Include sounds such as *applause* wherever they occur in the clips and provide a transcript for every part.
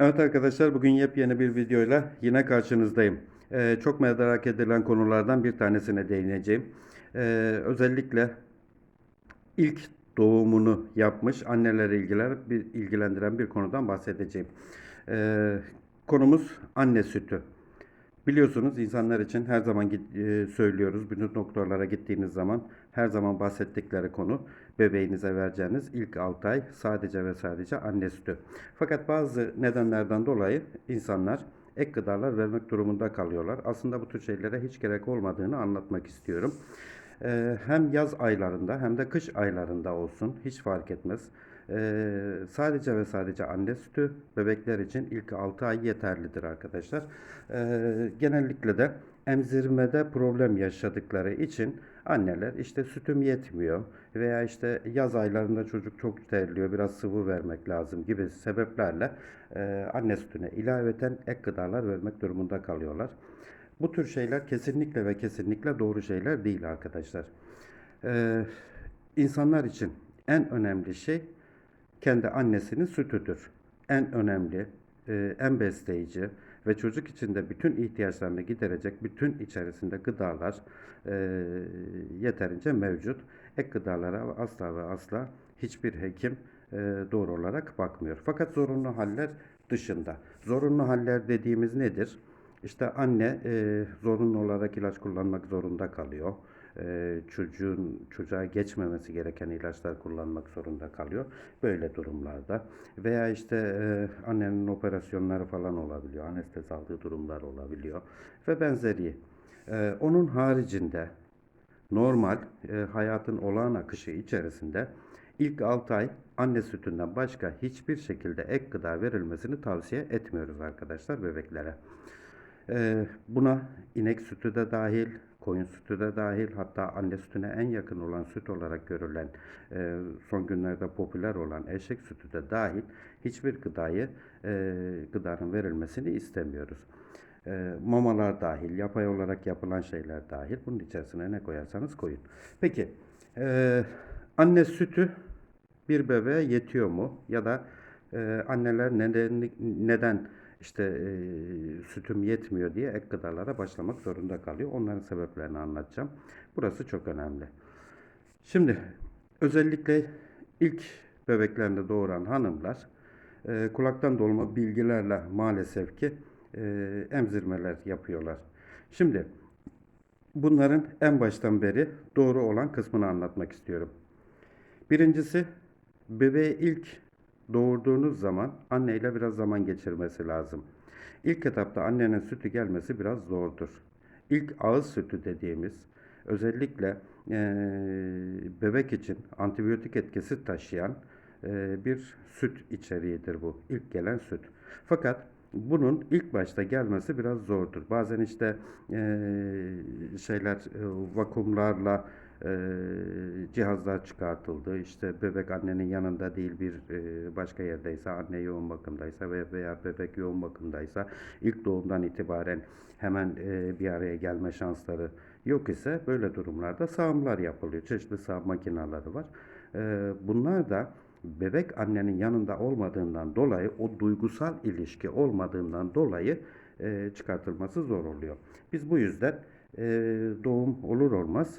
Evet arkadaşlar bugün yepyeni bir videoyla yine karşınızdayım. Ee, çok merak edilen konulardan bir tanesine değineceğim. Ee, özellikle ilk doğumunu yapmış anneleri ilgiler, bir, ilgilendiren bir konudan bahsedeceğim. Ee, konumuz anne sütü. Biliyorsunuz insanlar için her zaman e, söylüyoruz. Bütün doktorlara gittiğiniz zaman her zaman bahsettikleri konu bebeğinize vereceğiniz ilk 6 ay sadece ve sadece anne sütü. Fakat bazı nedenlerden dolayı insanlar ek gıdalar vermek durumunda kalıyorlar. Aslında bu tür şeylere hiç gerek olmadığını anlatmak istiyorum. Ee, hem yaz aylarında hem de kış aylarında olsun hiç fark etmez. Ee, sadece ve sadece anne sütü bebekler için ilk 6 ay yeterlidir arkadaşlar. Ee, genellikle de emzirmede problem yaşadıkları için anneler işte sütüm yetmiyor veya işte yaz aylarında çocuk çok terliyor biraz sıvı vermek lazım gibi sebeplerle e, anne sütüne ilaveten ek gıdalar vermek durumunda kalıyorlar. Bu tür şeyler kesinlikle ve kesinlikle doğru şeyler değil arkadaşlar. Ee, insanlar için en önemli şey kendi annesinin sütüdür. En önemli, e, en besleyici ve çocuk için de bütün ihtiyaçlarını giderecek bütün içerisinde gıdalar e, yeterince mevcut. Ek gıdalara asla ve asla hiçbir hekim e, doğru olarak bakmıyor. Fakat zorunlu haller dışında. Zorunlu haller dediğimiz nedir? İşte anne e, zorunlu olarak ilaç kullanmak zorunda kalıyor. E, çocuğun çocuğa geçmemesi gereken ilaçlar kullanmak zorunda kalıyor. Böyle durumlarda veya işte e, annenin operasyonları falan olabiliyor. Anestezi aldığı durumlar olabiliyor ve benzeri. E, onun haricinde normal e, hayatın olağan akışı içerisinde ilk 6 ay anne sütünden başka hiçbir şekilde ek gıda verilmesini tavsiye etmiyoruz arkadaşlar bebeklere. Buna inek sütü de dahil, koyun sütü de dahil, hatta anne sütüne en yakın olan süt olarak görülen, e, son günlerde popüler olan eşek sütü de dahil hiçbir gıdayı, e, gıdanın verilmesini istemiyoruz. E, mamalar dahil, yapay olarak yapılan şeyler dahil, bunun içerisine ne koyarsanız koyun. Peki, e, anne sütü bir bebeğe yetiyor mu? Ya da e, anneler neden, neden işte e, sütüm yetmiyor diye ek gıdalara başlamak zorunda kalıyor. Onların sebeplerini anlatacağım. Burası çok önemli. Şimdi özellikle ilk bebeklerinde doğuran hanımlar e, kulaktan dolma bilgilerle maalesef ki e, emzirmeler yapıyorlar. Şimdi bunların en baştan beri doğru olan kısmını anlatmak istiyorum. Birincisi bebeği ilk doğurduğunuz zaman anneyle biraz zaman geçirmesi lazım. İlk etapta annenin sütü gelmesi biraz zordur. İlk ağız sütü dediğimiz özellikle eee, bebek için antibiyotik etkisi taşıyan eee, bir süt içeriğidir bu. İlk gelen süt. Fakat bunun ilk başta gelmesi biraz zordur. Bazen işte eee, şeyler e, vakumlarla e, cihazlar çıkartıldı. İşte bebek annenin yanında değil bir başka yerdeyse, anne yoğun bakımdaysa ve veya bebek yoğun bakımdaysa ilk doğumdan itibaren hemen bir araya gelme şansları yok ise böyle durumlarda sağımlar yapılıyor. Çeşitli sağım makineleri var. Bunlar da bebek annenin yanında olmadığından dolayı o duygusal ilişki olmadığından dolayı çıkartılması zor oluyor. Biz bu yüzden doğum olur olmaz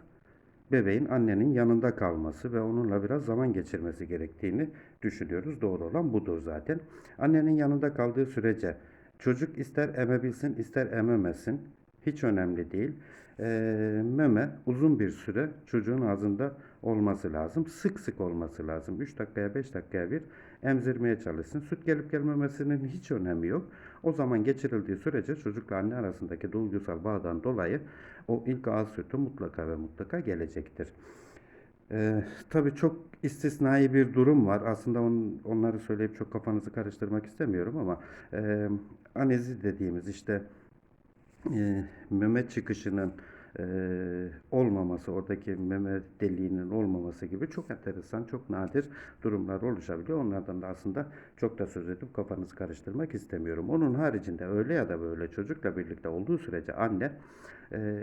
bebeğin annenin yanında kalması ve onunla biraz zaman geçirmesi gerektiğini düşünüyoruz. Doğru olan budur zaten. Annenin yanında kaldığı sürece çocuk ister emebilsin ister ememesin hiç önemli değil. Ee, meme uzun bir süre çocuğun ağzında olması lazım. Sık sık olması lazım. 3 dakikaya 5 dakikaya bir emzirmeye çalışsın. Süt gelip gelmemesinin hiç önemi yok. O zaman geçirildiği sürece çocukla anne arasındaki duygusal bağdan dolayı o ilk ağız sütü mutlaka ve mutlaka gelecektir. Ee, tabii çok istisnai bir durum var. Aslında on- onları söyleyip çok kafanızı karıştırmak istemiyorum ama e, anezi dediğimiz işte e, meme çıkışının olmaması, oradaki meme deliğinin olmaması gibi çok enteresan, çok nadir durumlar oluşabiliyor. Onlardan da aslında çok da söz edip kafanızı karıştırmak istemiyorum. Onun haricinde öyle ya da böyle çocukla birlikte olduğu sürece anne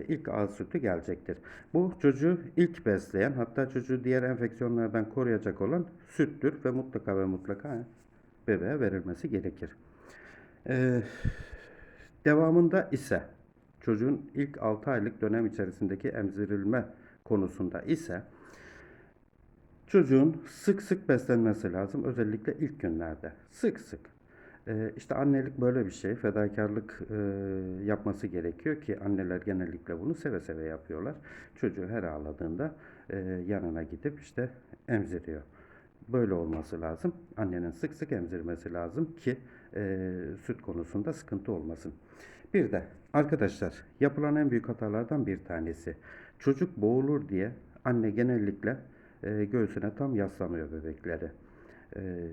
ilk ağız sütü gelecektir. Bu çocuğu ilk besleyen, hatta çocuğu diğer enfeksiyonlardan koruyacak olan süttür ve mutlaka ve mutlaka bebeğe verilmesi gerekir. Ee, devamında ise çocuğun ilk 6 aylık dönem içerisindeki emzirilme konusunda ise çocuğun sık sık beslenmesi lazım. Özellikle ilk günlerde. Sık sık. Ee, işte annelik böyle bir şey. Fedakarlık e, yapması gerekiyor ki anneler genellikle bunu seve seve yapıyorlar. Çocuğu her ağladığında e, yanına gidip işte emziriyor. Böyle olması lazım. Annenin sık sık emzirmesi lazım ki e, süt konusunda sıkıntı olmasın. Bir de arkadaşlar yapılan en büyük hatalardan bir tanesi. Çocuk boğulur diye anne genellikle e, göğsüne tam yaslamıyor bebekleri. E,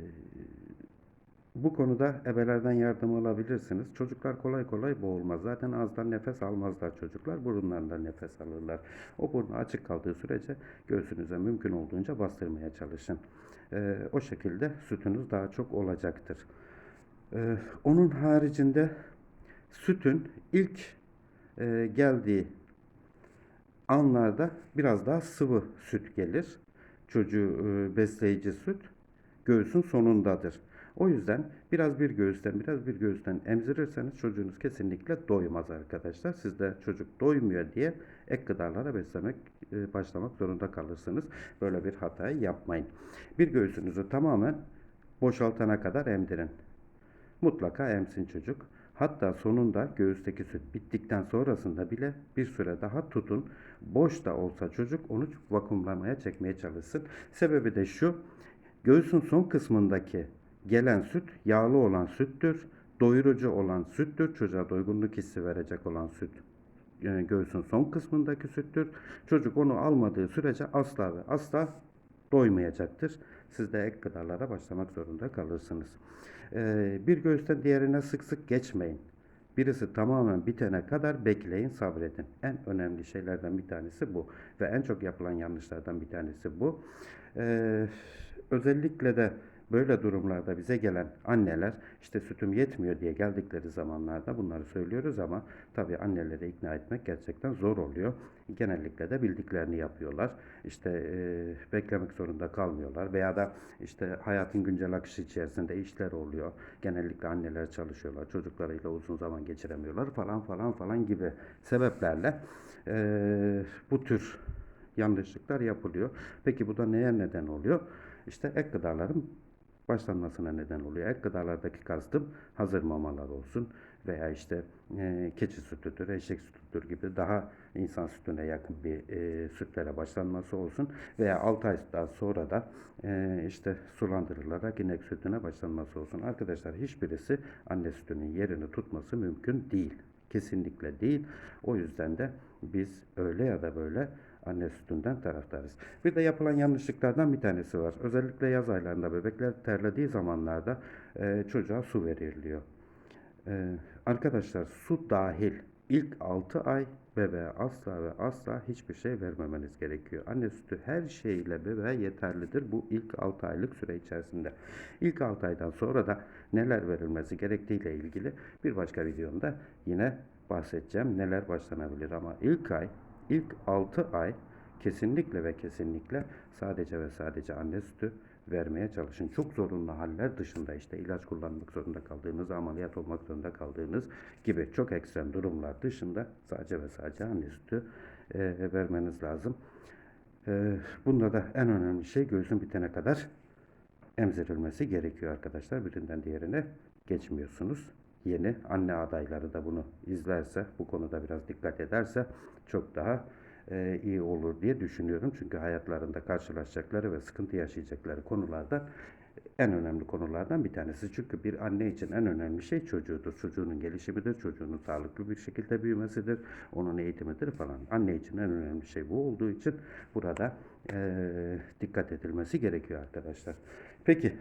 bu konuda ebelerden yardım alabilirsiniz. Çocuklar kolay kolay boğulmaz. Zaten ağızdan nefes almazlar çocuklar. Burunlarından nefes alırlar. O burnu açık kaldığı sürece göğsünüze mümkün olduğunca bastırmaya çalışın. Ee, o şekilde sütünüz daha çok olacaktır. Ee, onun haricinde sütün ilk e, geldiği anlarda biraz daha sıvı süt gelir. Çocuğu e, besleyici süt göğsün sonundadır. O yüzden biraz bir göğüsten biraz bir göğüsten emzirirseniz çocuğunuz kesinlikle doymaz arkadaşlar. Siz de çocuk doymuyor diye ek gıdalara beslemek e, başlamak zorunda kalırsınız. Böyle bir hatayı yapmayın. Bir göğsünüzü tamamen boşaltana kadar emdirin. Mutlaka emsin çocuk. Hatta sonunda göğüsteki süt bittikten sonrasında bile bir süre daha tutun. Boş da olsa çocuk onu vakumlamaya çekmeye çalışsın. Sebebi de şu. Göğsün son kısmındaki gelen süt yağlı olan süttür. Doyurucu olan süttür. Çocuğa doygunluk hissi verecek olan süt e, göğsün son kısmındaki süttür. Çocuk onu almadığı sürece asla ve asla doymayacaktır. Siz de ek gıdalara başlamak zorunda kalırsınız. Ee, bir göğüsten diğerine sık sık geçmeyin. Birisi tamamen bitene kadar bekleyin, sabredin. En önemli şeylerden bir tanesi bu. Ve en çok yapılan yanlışlardan bir tanesi bu. Ee, özellikle de böyle durumlarda bize gelen anneler işte sütüm yetmiyor diye geldikleri zamanlarda bunları söylüyoruz ama tabii anneleri ikna etmek gerçekten zor oluyor. Genellikle de bildiklerini yapıyorlar. İşte e, beklemek zorunda kalmıyorlar veya da işte hayatın güncel akışı içerisinde işler oluyor. Genellikle anneler çalışıyorlar, çocuklarıyla uzun zaman geçiremiyorlar falan falan falan gibi sebeplerle e, bu tür yanlışlıklar yapılıyor. Peki bu da neye neden oluyor? İşte ek gıdaların başlanmasına neden oluyor. Ek gıdalardaki kastım hazır mamalar olsun veya işte e, keçi sütüdür, eşek sütüdür gibi daha insan sütüne yakın bir e, sütlere başlanması olsun veya 6 aydan sonra da e, işte sulandırılarak inek sütüne başlanması olsun. Arkadaşlar hiçbirisi anne sütünün yerini tutması mümkün değil. Kesinlikle değil. O yüzden de biz öyle ya da böyle anne sütünden taraftarız. Bir de yapılan yanlışlıklardan bir tanesi var. Özellikle yaz aylarında bebekler terlediği zamanlarda e, çocuğa su veriliyor. E, arkadaşlar su dahil ilk 6 ay bebeğe asla ve asla hiçbir şey vermemeniz gerekiyor. Anne sütü her şeyle bebeğe yeterlidir bu ilk 6 aylık süre içerisinde. İlk 6 aydan sonra da neler verilmesi gerektiğiyle ilgili bir başka videomda yine bahsedeceğim. Neler başlanabilir ama ilk ay İlk 6 ay kesinlikle ve kesinlikle sadece ve sadece anne sütü vermeye çalışın. Çok zorunlu haller dışında işte ilaç kullanmak zorunda kaldığınız, ameliyat olmak zorunda kaldığınız gibi çok ekstrem durumlar dışında sadece ve sadece anne sütü e, vermeniz lazım. E, bunda da en önemli şey göğsün bitene kadar emzirilmesi gerekiyor arkadaşlar. Birinden diğerine geçmiyorsunuz. Yeni anne adayları da bunu izlerse, bu konuda biraz dikkat ederse çok daha e, iyi olur diye düşünüyorum. Çünkü hayatlarında karşılaşacakları ve sıkıntı yaşayacakları konulardan en önemli konulardan bir tanesi. Çünkü bir anne için en önemli şey çocuğudur. Çocuğunun gelişimidir, çocuğunun sağlıklı bir şekilde büyümesidir, onun eğitimidir falan. Anne için en önemli şey bu olduğu için burada e, dikkat edilmesi gerekiyor arkadaşlar. Peki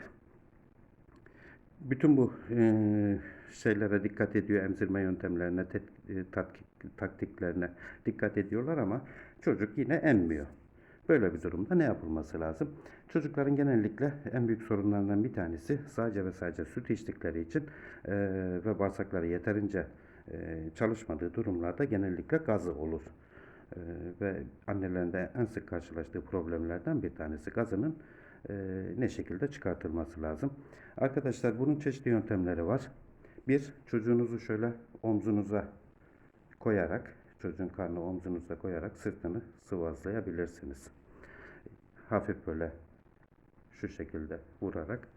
bütün bu e, şeylere dikkat ediyor, emzirme yöntemlerine, tet, e, tatkik, taktiklerine dikkat ediyorlar ama çocuk yine emmiyor. Böyle bir durumda ne yapılması lazım? Çocukların genellikle en büyük sorunlarından bir tanesi sadece ve sadece süt içtikleri için e, ve bağırsakları yeterince e, çalışmadığı durumlarda genellikle gazı olur. E, ve annelerin de en sık karşılaştığı problemlerden bir tanesi gazının e, ne şekilde çıkartılması lazım. Arkadaşlar bunun çeşitli yöntemleri var. Bir, çocuğunuzu şöyle omzunuza koyarak, çocuğun karnı omzunuza koyarak sırtını sıvazlayabilirsiniz. Hafif böyle şu şekilde vurarak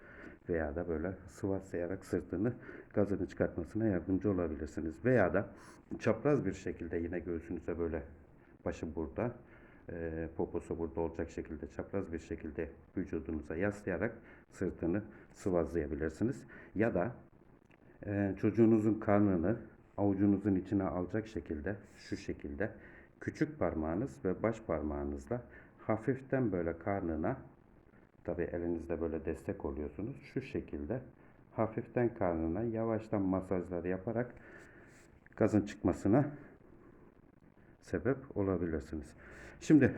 veya da böyle sıvazlayarak sırtını gazını çıkartmasına yardımcı olabilirsiniz. Veya da çapraz bir şekilde yine göğsünüze böyle başı burada, e, poposu burada olacak şekilde çapraz bir şekilde vücudunuza yaslayarak sırtını sıvazlayabilirsiniz. Ya da e, çocuğunuzun karnını avucunuzun içine alacak şekilde şu şekilde küçük parmağınız ve baş parmağınızla hafiften böyle karnına tabi elinizde böyle destek oluyorsunuz şu şekilde hafiften karnına yavaştan masajlar yaparak gazın çıkmasına sebep olabilirsiniz. Şimdi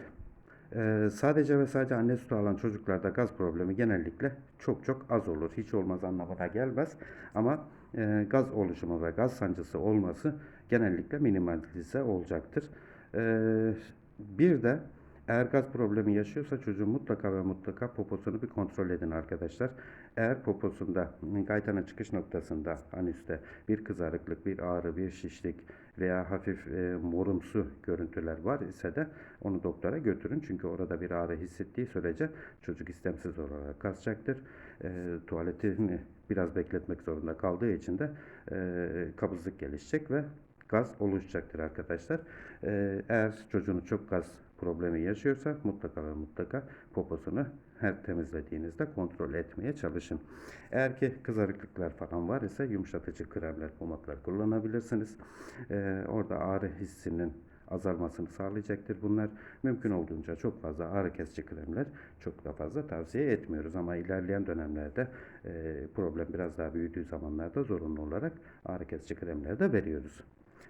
e, sadece ve sadece anne sütü alan çocuklarda gaz problemi genellikle çok çok az olur. Hiç olmaz anlamına gelmez. Ama e, gaz oluşumu ve gaz sancısı olması genellikle minimalize olacaktır. E, bir de eğer gaz problemi yaşıyorsa çocuğun mutlaka ve mutlaka poposunu bir kontrol edin arkadaşlar. Eğer poposunda gaytanın çıkış noktasında anüste bir kızarıklık, bir ağrı, bir şişlik veya hafif e, morumsu görüntüler var ise de onu doktora götürün. Çünkü orada bir ağrı hissettiği sürece çocuk istemsiz olarak kasacaktır. E, tuvaletini biraz bekletmek zorunda kaldığı için de e, kabızlık gelişecek ve gaz oluşacaktır arkadaşlar. Ee, eğer çocuğunuz çok gaz problemi yaşıyorsa mutlaka ve mutlaka poposunu her temizlediğinizde kontrol etmeye çalışın. Eğer ki kızarıklıklar falan var ise yumuşatıcı kremler, pomatlar kullanabilirsiniz. Ee, orada ağrı hissinin azalmasını sağlayacaktır. Bunlar mümkün olduğunca çok fazla ağrı kesici kremler çok da fazla tavsiye etmiyoruz ama ilerleyen dönemlerde e, problem biraz daha büyüdüğü zamanlarda zorunlu olarak ağrı kesici kremler de veriyoruz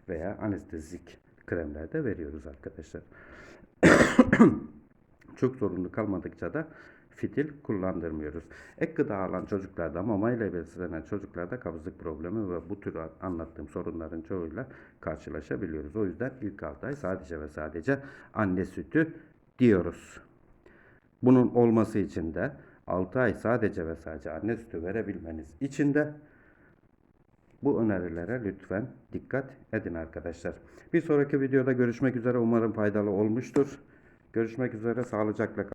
veya anestezik kremler de veriyoruz arkadaşlar. *coughs* Çok zorunlu kalmadıkça da fitil kullandırmıyoruz. Ek gıda alan çocuklarda, mama ile beslenen çocuklarda kabızlık problemi ve bu tür anlattığım sorunların çoğuyla karşılaşabiliyoruz. O yüzden ilk 6 ay sadece ve sadece anne sütü diyoruz. Bunun olması için de 6 ay sadece ve sadece anne sütü verebilmeniz için de bu önerilere lütfen dikkat edin arkadaşlar. Bir sonraki videoda görüşmek üzere. Umarım faydalı olmuştur. Görüşmek üzere. Sağlıcakla kalın.